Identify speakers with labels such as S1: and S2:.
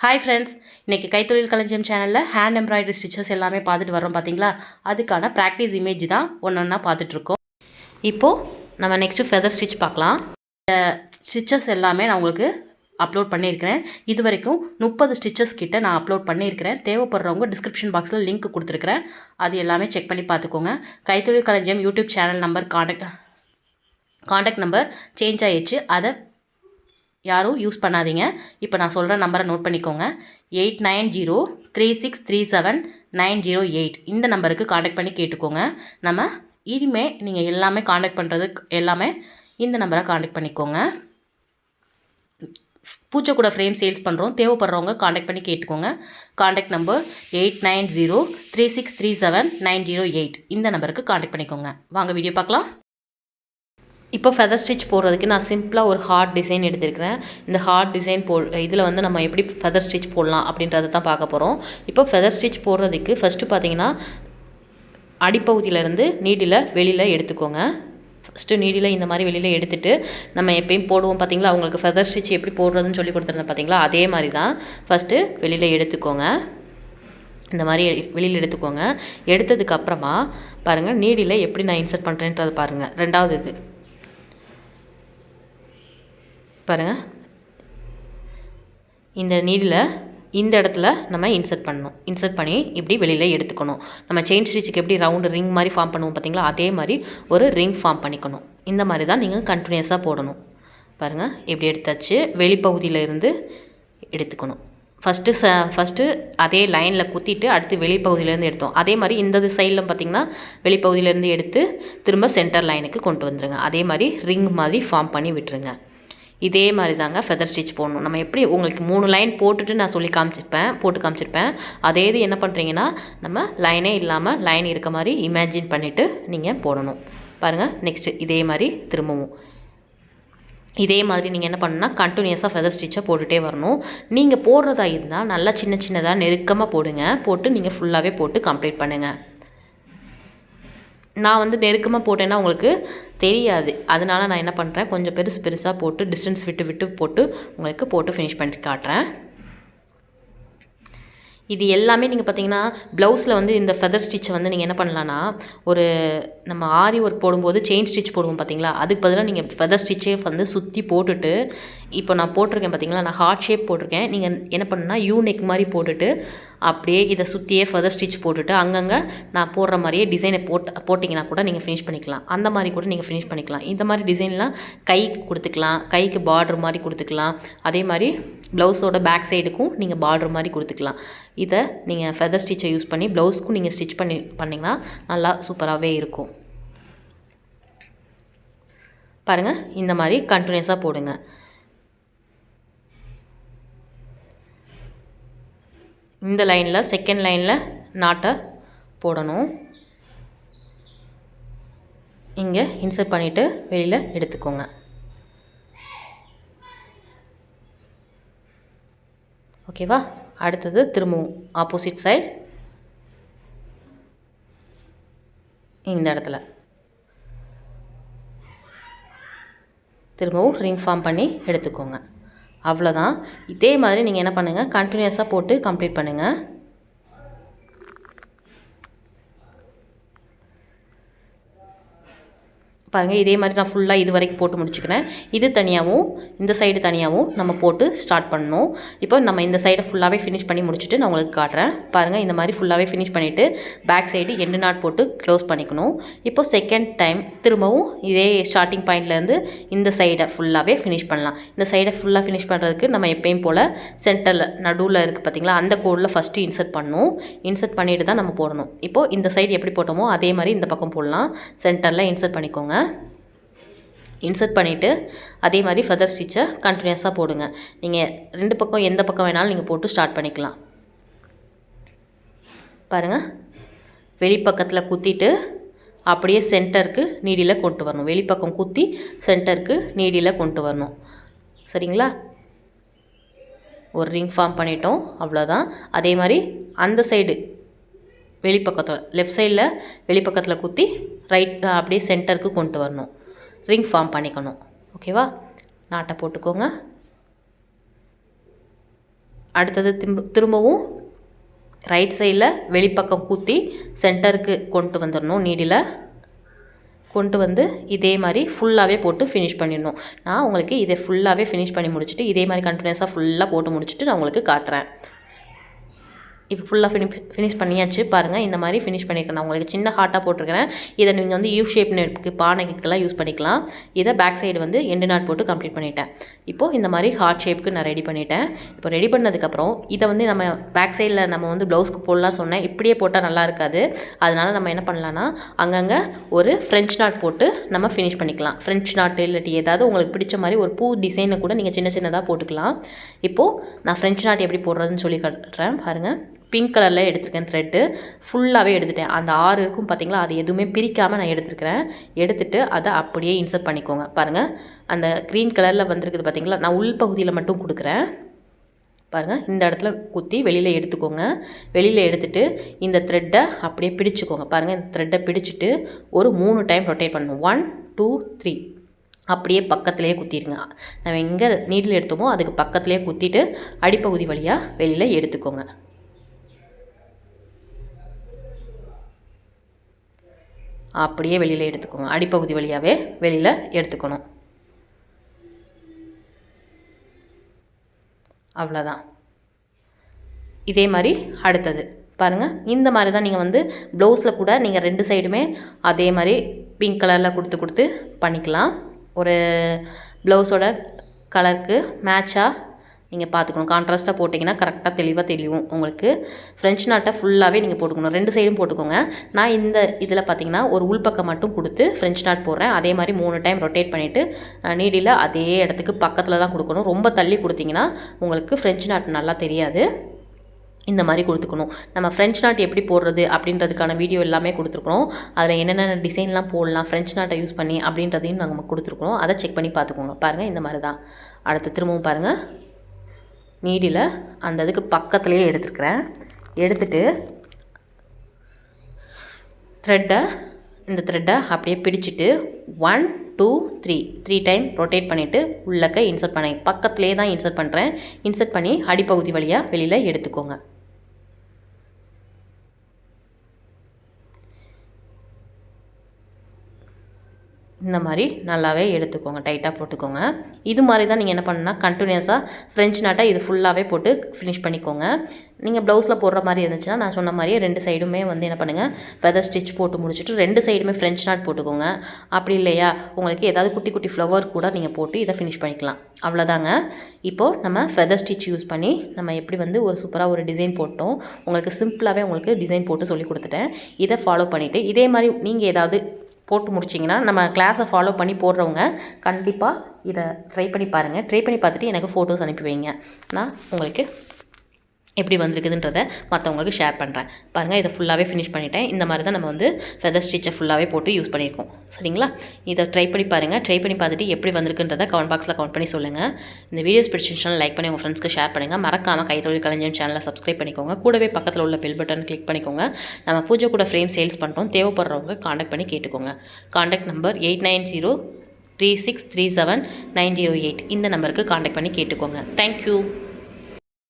S1: Hi friends இன்றைக்கி கைத்தொழில் களஞ்சியம் சேனலில் ஹேண்ட் எம்ப்ராய்டரி ஸ்டிச்சஸ் எல்லாமே பார்த்துட்டு வரோம் பார்த்தீங்களா அதுக்கான ப்ராக்டிஸ் இமேஜ் தான் ஒன்று ஒன்றா பார்த்துட்ருக்கோம் இப்போது நம்ம நெக்ஸ்ட்டு ஃபெதர் ஸ்டிச் பார்க்கலாம். இந்த ஸ்டிச்சஸ் எல்லாமே நான் உங்களுக்கு அப்லோட் பண்ணியிருக்கிறேன். இது வரைக்கும் முப்பது ஸ்டிச்சஸ் கிட்ட நான் அப்லோட் பண்ணியிருக்கிறேன். தேவைப்படுறவங்க டிஸ்கிரிப்ஷன் பாக்ஸில் லிங்க் கொடுத்துருக்குறேன். அது எல்லாமே செக் பண்ணி பார்த்துக்கோங்க. கைத்தொழில் களஞ்சியம் YouTube channel number contact contact number change ஆயிடுச்சு. அதை யாரும் யூஸ் பண்ணாதீங்க. இப்போ நான் சொல்கிற நம்பரை நோட் பண்ணிக்கோங்க. Eight nine zero three six three seven nine zero eight இந்த நம்பருக்கு காண்டாக்ட் பண்ணி கேட்டுக்கோங்க. நம்ம இனிமே நீங்கள் எல்லாமே காண்டாக்ட் பண்ணுறது எல்லாமே இந்த நம்பரை காண்டாக்ட் பண்ணிக்கோங்க. பூச்சை ஃப்ரேம் சேல்ஸ் பண்ணுறோம் தேவைப்படுறவங்க காண்டாக்ட் பண்ணி கேட்டுக்கோங்க. Contact number eight nine zero three six three seven nine zero eight இந்த நம்பருக்கு காண்டாக்ட் பண்ணிக்கோங்க. வாங்க வீடியோ பார்க்கலாம். இப்போ ஃபெதர் ஸ்டிச் போடுறதுக்கு நான் சிம்பிளாக ஒரு ஹார்ட் டிசைன் எடுத்திருக்கிறேன். இந்த ஹார்ட் டிசைன் போ இதில் வந்து நம்ம எப்படி ஃபெதர் ஸ்டிச் போடலாம் அப்படின்றத தான் பார்க்க போகிறோம் இப்போ ஃபெதர் ஸ்டிச் போடுறதுக்கு ஃபஸ்ட்டு பார்த்தீங்கன்னா அடிப்பகுதியிலேருந்து நீடில் வெளியில் எடுத்துக்கோங்க. ஃபஸ்ட்டு நீடில் இந்த மாதிரி வெளியில் எடுத்துகிட்டு நம்ம எப்பயும் போடுவோம் பார்த்தீங்களா? அவங்களுக்கு ஃபெதர் ஸ்டிச் எப்படி போடுறதுன்னு சொல்லி கொடுத்துருந்தேன் பார்த்தீங்களா? அதே மாதிரி தான். ஃபஸ்ட்டு வெளியில் எடுத்துக்கோங்க. இந்த மாதிரி வெளியில் எடுத்துக்கோங்க. எடுத்ததுக்கப்புறமா பாருங்கள் நீடில் எப்படி நான் இன்சர்ட் பண்ணுறேன்றதை பாருங்கள் ரெண்டாவது இது. பாருங்கள் இந்த நீடில் இந்த இடத்துல நம்ம இன்சர்ட் பண்ணணும். இன்சர்ட் பண்ணி இப்படி வெளியில் எடுத்துக்கணும். நம்ம செயின் ஸ்டிச்சுக்கு எப்படி ரவுண்டு ரிங் மாதிரி ஃபார்ம் பண்ணுவோம் பார்த்தீங்களா அதே மாதிரி ஒரு ரிங் ஃபார்ம் பண்ணிக்கணும். இந்த மாதிரி தான் நீங்கள் கண்டினியூஸாக போடணும். பாருங்கள் இப்படி எடுத்தாச்சு? வெளிப்பகுதியில் இருந்து எடுத்துக்கணும். ஃபஸ்ட்டு ச ஃபஸ்ட்டு அதே லைனில் குத்திட்டு அடுத்து வெளிப்பகுதியிலேருந்து எடுத்தோம். அதே மாதிரி இந்த சைடில் பார்த்திங்கன்னா வெளிப்பகுதியிலேருந்து எடுத்து திரும்ப சென்டர் லைனுக்கு கொண்டு வந்துடுங்க அதே மாதிரி ரிங் மாதிரி ஃபார்ம் பண்ணி விட்டுருங்க. இதே மாதிரி தாங்க ஃபெதர் ஸ்டிச் போடணும். நம்ம எப்படி உங்களுக்கு மூணு லைன் போட்டுட்டு நான் சொல்லி காமிச்சிருப்பேன் போட்டு காமிச்சிருப்பேன். அதே இது என்ன பண்ணுறீங்கன்னா நம்ம லைனே இல்லாமல் லைன் இருக்க மாதிரி இமேஜின் பண்ணிவிட்டு நீங்கள் போடணும். பாருங்கள் நெக்ஸ்ட்டு இதே மாதிரி திரும்பவும். இதே மாதிரி நீங்கள் என்ன பண்ணுன்னா கண்டினியூஸாக ஃபெதர் ஸ்டிச்சை போட்டுகிட்டே வரணும். நீங்கள் போடுறதா இருந்தால் நல்லா சின்ன சின்னதாக நெருக்கமாக போடுங்க. போட்டு நீங்கள் ஃபுல்லாகவே போட்டு கம்ப்ளீட் பண்ணுங்கள் நான் வந்து நெருக்கமாக போட்டேன்னா உங்களுக்கு தெரியாது. அதனால் நான் என்ன பண்ணுறேன் கொஞ்சம் பெருசு பெருசாக போட்டு டிஸ்டன்ஸ் விட்டு விட்டு போட்டு உங்களுக்கு போட்டு ஃபினிஷ் பண்ணி காட்டுறேன். இது எல்லாமே நீங்கள் பார்த்தீங்கன்னா ப்ளவுஸில் வந்து இந்த ஃபெதர் ஸ்டிச்சை வந்து நீங்கள் என்ன பண்ணலான்னா ஒரு நம்ம ஆரி ஒர்க் போடும்போது செயின் ஸ்டிச் போடுவோம் பார்த்தீங்களா அதுக்கு பதிலாக நீங்கள் ஃபெதர் ஸ்டிச்சே வந்து சுற்றி போட்டுட்டு இப்போ நான் போட்டிருக்கேன் பார்த்தீங்களா நான் ஹார்ட் ஷேப் போட்டிருக்கேன். நீங்கள் என்ன பண்ணுன்னா யூ நெக் மாதிரி போட்டுட்டு அப்படியே இதை சுற்றியே ஃபெதர் ஸ்டிச் போட்டுட்டு அங்கங்கே நான் போடுற மாதிரியே டிசைனை போட்டு போட்டிங்கன்னா கூட நீங்கள் ஃபினிஷ் பண்ணிக்கலாம். அந்த மாதிரி கூட நீங்கள் ஃபினிஷ் பண்ணிக்கலாம். இந்த மாதிரி டிசைன்லாம் கைக்கு கொடுத்துக்கலாம். கைக்கு பார்ட்ரு மாதிரி கொடுத்துக்கலாம். அதே மாதிரி ப்ளவுஸோட பேக் சைடுக்கும் நீங்கள் பார்டர் மாதிரி கொடுத்துக்கலாம். இதை நீங்கள் ஃபெதர் ஸ்டிச்சை யூஸ் பண்ணி ப்ளவுஸ்க்கும் நீங்கள் ஸ்டிச் பண்ணி பண்ணிங்கன்னா நல்லா சூப்பராகவே இருக்கும். பாருங்கள் இந்த மாதிரி கண்டினியூஸாக போடுங்க. இந்த லைனில் செகண்ட் லைனில் நாட்டை போடணும். இங்கே இன்சர்ட் பண்ணிவிட்டு வெளியில் எடுத்துக்கோங்க. ஓகேவா? அடுத்தது திரும்பவும் ஆப்போசிட் சைட் இந்த இடத்துல. திரும்பவும் ரிங் ஃபார்ம் பண்ணி எடுத்துக்கோங்க. அவ்வளோதான் இதே மாதிரி நீங்கள் என்ன பண்ணுங்கள் கண்டினியூஸாக போட்டு கம்ப்ளீட் பண்ணுங்கள் பாருங்கள் இதே மாதிரி நான் ஃபுல்லாக இது வரைக்கும் போட்டு முடிச்சுக்கிறேன். இது தனியாகவும் இந்த சைடு தனியாகவும் நம்ம போட்டு ஸ்டார்ட் பண்ணணும். இப்போ நம்ம இந்த சைடை ஃபுல்லாகவே ஃபினிஷ் பண்ணி முடிச்சுட்டு நான் உங்களுக்கு காட்டுறேன். பாருங்கள் இந்த மாதிரி ஃபுல்லாகவே ஃபினிஷ் பண்ணிவிட்டு பேக் சைடு எண்டு நாட் போட்டு க்ளோஸ் பண்ணிக்கணும். இப்போ செகண்ட் டைம் திரும்பவும் இதே ஸ்டார்டிங் பாயிண்ட்லேருந்து இந்த சைடை ஃபுல்லாகவே ஃபினிஷ் பண்ணலாம். இந்த சைடை ஃபுல்லாக ஃபினிஷ் பண்ணுறதுக்கு நம்ம எப்பயும் போல் சென்டரில் நடுவில் இருக்குது பார்த்திங்களா அந்த கோடில் ஃபஸ்ட்டு இன்சர்ட் பண்ணணும். இன்சர்ட் பண்ணிட்டு தான் நம்ம போடணும். இப்போது இந்த சைடு எப்படி போட்டோமோ அதே மாதிரி இந்த பக்கம் போடலாம். சென்டரில் இன்சர்ட் பண்ணிக்கோங்க. இன்சர்ட் பண்ணிவிட்டு அதே மாதிரி ஃபெதர் ஸ்டிச்சை கண்டினியூஸாக போடுங்க. நீங்கள் ரெண்டு பக்கம் எந்த பக்கம் வேணாலும் நீங்கள் போட்டு ஸ்டார்ட் பண்ணிக்கலாம். பாருங்கள் வெளிப்பக்கத்தில் குத்திட்டு அப்படியே சென்டருக்கு நீடியில் கொண்டு வரணும். வெளிப்பக்கம் குத்தி சென்டருக்கு நீடியில் கொண்டு வரணும். சரிங்களா? ஒரு ரிங் ஃபார்ம் பண்ணிட்டோம். அவ்வளோதான் அதே மாதிரி அந்த சைடு வெளிப்பக்கத்தில் லெஃப்ட் சைடில் வெளிப்பக்கத்தில் குத்தி ரைட் அப்படியே சென்டருக்கு கொண்டு வரணும். ரிங் ஃபார்ம் பண்ணிக்கணும். ஓகேவா நாட்டை போட்டுக்கோங்க. அடுத்தது திரும்ப திரும்பவும் ரைட் சைடில் வெளிப்பக்கம் கூத்தி சென்டருக்கு கொண்டு வந்துடணும் நீடில். கொண்டு வந்து இதே மாதிரி ஃபுல்லாகவே போட்டு ஃபினிஷ் பண்ணிடணும். நான் உங்களுக்கு இதை ஃபுல்லாகவே ஃபினிஷ் பண்ணி முடிச்சுட்டு இதே மாதிரி கண்டினியூஸாக ஃபுல்லாக போட்டு முடிச்சுட்டு நான் உங்களுக்கு காட்டுறேன். இப்போ ஃபுல்லாக ஃபினி ஃபினிஷ் பண்ணியாச்சு. பாருங்கள் இந்த மாதிரி ஃபினிஷ் பண்ணியிருக்கேன். நான் உங்களுக்கு சின்ன ஹார்ட்டாக போட்டிருக்கிறேன். இதை நீங்கள் வந்து யூ ஷேப் நெட்க்கு பானைக்கெல்லாம் யூஸ் பண்ணிக்கலாம். இதை பேக் சைடு வந்து எண்டு நாட் போட்டு கம்ப்ளீட் பண்ணிட்டேன். இப்போது இந்த மாதிரி ஹார்ட் ஷேப்புக்கு நான் ரெடி பண்ணிட்டேன். இப்போ ரெடி பண்ணதுக்கப்புறம் இதை வந்து நம்ம பேக் சைடில் நம்ம வந்து ப்ளவுஸ்க்கு போடலாம் சொன்னேன். இப்படியே போட்டால் நல்லா இருக்காது. அதனால் நம்ம என்ன பண்ணலான்னா அங்கங்கே ஒரு ஃப்ரெஞ்ச் நாட் போட்டு நம்ம ஃபினிஷ் பண்ணிக்கலாம். ஃப்ரெஞ்ச் நாட்டு இல்லாட்டி ஏதாவது உங்களுக்கு பிடிச்ச மாதிரி ஒரு பூ டிசைனை கூட நீங்கள் சின்ன சின்னதாக போட்டுக்கலாம். இப்போது நான் ஃப்ரெஞ்ச் நாட் எப்படி போடுறதுன்னு சொல்லி காட்டுறேன். பாருங்கள் பிங்க் கலரில் எடுத்திருக்கேன் த்ரெட்டு ஃபுல்லாகவே எடுத்துட்டேன். அந்த ஆறு இருக்கும் பார்த்தீங்களா அது எதுவுமே பிரிக்காமல் நான் எடுத்துருக்கிறேன். எடுத்துகிட்டு அதை அப்படியே இன்சர்ட் பண்ணிக்கோங்க. பாருங்கள் அந்த க்ரீன் கலரில் வந்திருக்குது பார்த்திங்களா நான் உள் பகுதியில் மட்டும் கொடுக்குறேன். பாருங்கள் இந்த இடத்துல குத்தி வெளியில் எடுத்துக்கோங்க. வெளியில் எடுத்துகிட்டு இந்த த்ரெட்டை அப்படியே பிடிச்சிக்கோங்க. பாருங்கள் இந்த த்ரெட்டை பிடிச்சிட்டு ஒரு மூணு டைம் ரொட்டேட் பண்ணணும். ஒன் டூ த்ரீ அப்படியே பக்கத்துலேயே குத்திடுங்க நம்ம எங்கே நீடில் எடுத்தோமோ அதுக்கு பக்கத்துலேயே குத்திட்டு அடிப்பகுதி வழியாக வெளியில் எடுத்துக்கோங்க. அப்படியே வெளியில் எடுத்துக்கோங்க. அடிப்பகுதி வழியாகவே வெளியில் எடுத்துக்கணும். அவ்வளோதான் இதே மாதிரி அடுத்தது. பாருங்கள் இந்த மாதிரி தான் நீங்கள் வந்து ப்ளவுஸில் கூட நீங்கள் ரெண்டு சைடுமே அதே மாதிரி பிங்க் கலரில் கொடுத்து கொடுத்து பண்ணிக்கலாம். ஒரு ப்ளவுஸோட கலருக்கு மேட்சாக நீங்கள் பார்த்துக்கணும் கான்ட்ராஸ்ட்டாக போட்டிங்கன்னா கரெக்டாக தெளிவாக தெரியும் உங்களுக்கு ஃப்ரெஞ்ச் நாட்டை ஃபுல்லாகவே நீங்கள் போட்டுக்கணும். ரெண்டு சைடும் போட்டுக்கோங்க. நான் இந்த இதில் பார்த்தீங்கன்னா ஒரு உள்பக்கம் மட்டும் கொடுத்து ஃப்ரெஞ்ச் நாட் போடுறேன். அதே மாதிரி மூணு டைம் ரொட்டேட் பண்ணிவிட்டு நீடியில் அதே இடத்துக்கு பக்கத்தில் தான் கொடுக்கணும். ரொம்ப தள்ளி கொடுத்தீங்கன்னா உங்களுக்கு ஃப்ரெஞ்ச் நாட் நல்லா தெரியாது. இந்த மாதிரி கொடுத்துக்கணும். நம்ம ஃப்ரெஞ்ச் நாட் எப்படி போடுறது அப்படின்றதுக்கான வீடியோ எல்லாமே கொடுத்துருக்குறோம் அதில் என்னென்ன டிசைன்லாம் போடலாம் ஃப்ரெஞ்ச் நாட்டை யூஸ் பண்ணி அப்படின்றதையும் நாங்கள் கொடுத்துருக்குறோம் அதை செக் பண்ணி பார்த்துக்கோங்க பாருங்கள் இந்த மாதிரி தான் அடுத்து திரும்பவும் பாருங்கள் நீடியில் அந்த இதுக்கு பக்கத்துலேயே எடுத்துருக்குறேன். எடுத்துட்டு த்ரெட்டை இந்த த்ரெட்டை அப்படியே பிடிச்சிட்டு one two three three time rotate பண்ணிவிட்டு உள்ளக்க இன்சர்ட் பண்ணேன் பக்கத்துலேயே தான் இன்சர்ட் பண்ணுறேன் இன்சர்ட் பண்ணி அடிப்பகுதி வழியாக வெளியில் எடுத்துக்கோங்க. இந்த மாதிரி நல்லாவே எடுத்துக்கோங்க டைட்டாக போட்டுக்கோங்க. இது மாதிரி தான் நீங்கள் என்ன பண்ணுன்னா கண்டினியூஸாக ஃப்ரெஞ்ச் நாட்டை இது ஃபுல்லாகவே போட்டு ஃபினிஷ் பண்ணிக்கோங்க. நீங்கள் ப்ளவுஸில் போடுற மாதிரி இருந்துச்சுன்னா நான் சொன்ன மாதிரியே ரெண்டு சைடுமே வந்து என்ன பண்ணுங்கள் ஃபெதர் ஸ்டிச் போட்டு முடிச்சுட்டு ரெண்டு சைடுமே ஃப்ரெஞ்ச் நாட் போட்டுக்கோங்க. அப்படி இல்லையா? உங்களுக்கு ஏதாவது குட்டி குட்டி ஃப்ளவர் கூட நீங்கள் போட்டு இதை ஃபினிஷ் பண்ணிக்கலாம். அவ்வளோதாங்க இப்போது நம்ம ஃபெதர் ஸ்டிச் யூஸ் பண்ணி நம்ம எப்படி வந்து ஒரு சூப்பராக ஒரு டிசைன் போட்டோம் உங்களுக்கு சிம்பிளாகவே உங்களுக்கு டிசைன் போட்டு சொல்லி கொடுத்துட்டேன். இதை ஃபாலோ பண்ணிவிட்டு இதே மாதிரி நீங்கள் ஏதாவது போட்டு முடிச்சிங்கன்னா நம்ம கிளாஸை ஃபாலோ பண்ணி போடுறவங்க கண்டிப்பாக இதை ட்ரை பண்ணி பாருங்கள் ட்ரை பண்ணி பார்த்துட்டு எனக்கு ஃபோட்டோஸ் அனுப்பி வைங்க. நான் உங்களுக்கு எப்படி வந்திருக்குதுன்றத மற்றவங்களுக்கு ஷேர் பண்ணுறேன் பாருங்கள் இதை ஃபுல்லாகவே ஃபினிஷ் பண்ணிட்டேன். இந்த மாதிரி தான் நம்ம வந்து ஃபெதர் ஸ்டிச்சை ஃபுல்லாகவே போட்டு யூஸ் பண்ணியிருக்கோம். சரிங்களா? இதை ட்ரை பண்ணி பாருங்கள் ட்ரை பண்ணி பார்த்துட்டு எப்படி வந்திருக்குன்றதை கமெண்ட் பாக்ஸில் கமெண்ட் பண்ணி சொல்லுங்கள் இந்த வீடியோஸ் பிடிச்சிருந்துச்சுன்னா லைக் பண்ணி உங்கள் ஃப்ரெண்ட்ஸ்க்கு ஷேர் பண்ணுங்கள் மறக்காமல் கைத்தொழில் கலைஞன் சேனலை சப்ஸ்கிரைப் பண்ணிக்கோங்க. கூடவே பக்கத்தில் உள்ள பெல் பட்டன் கிளிக் பண்ணிக்கோங்க. நம்ம பூஜை கூட ஃப்ரேம் சேல்ஸ் பண்ணுறோம் தேவைப்படுறவங்க காண்டாக்ட் பண்ணி கேட்டுக்கோங்க. Contact number eight nine zero three six three seven nine zero eight இந்த நம்பருக்கு காண்டாக்ட் பண்ணி கேட்டுக்கோங்க. தேங்க்யூ